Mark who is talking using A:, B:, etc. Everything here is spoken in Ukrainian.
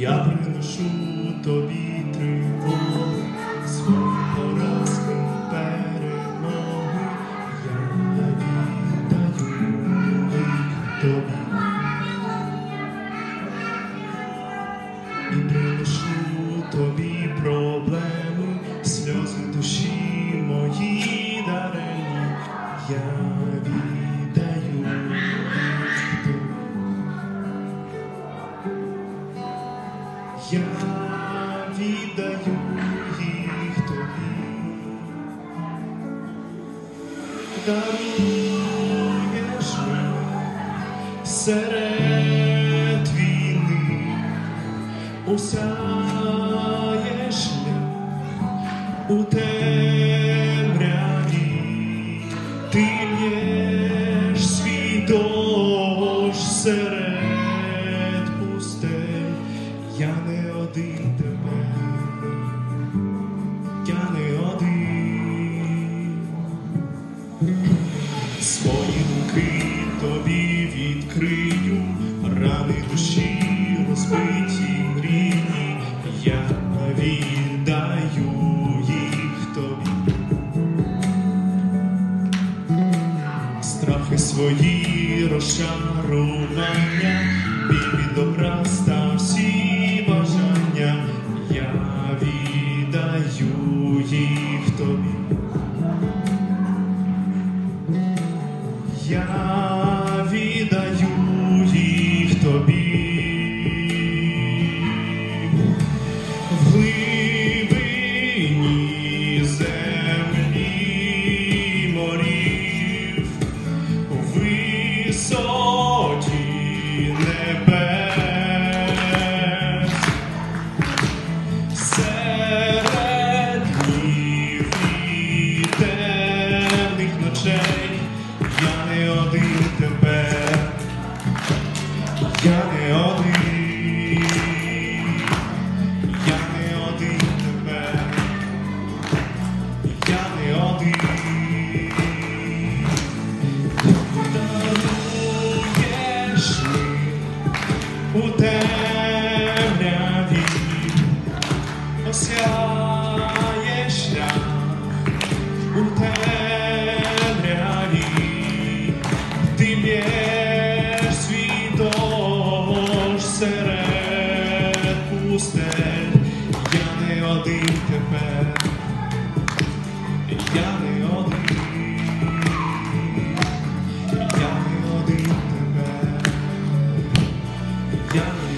A: Я приношу тобі тривогу, свої поразки, перемоги, я віддаю їх тобі. І приношу тобі проблеми, сльози душі мої дарені, я віддаю Я віддаю їх тобі, даруєш серед війни, шлях у темряві, Свої думки тобі відкрию, рани душі розбиті мрії, я віддаю їх тобі. Страхи свої розчарування, біль добра став всі бажання, я віддаю їх тобі. Я не один, я не один тепер, я не один. Даруєш ми я не один тепер, я не один, я не один тепер. Я не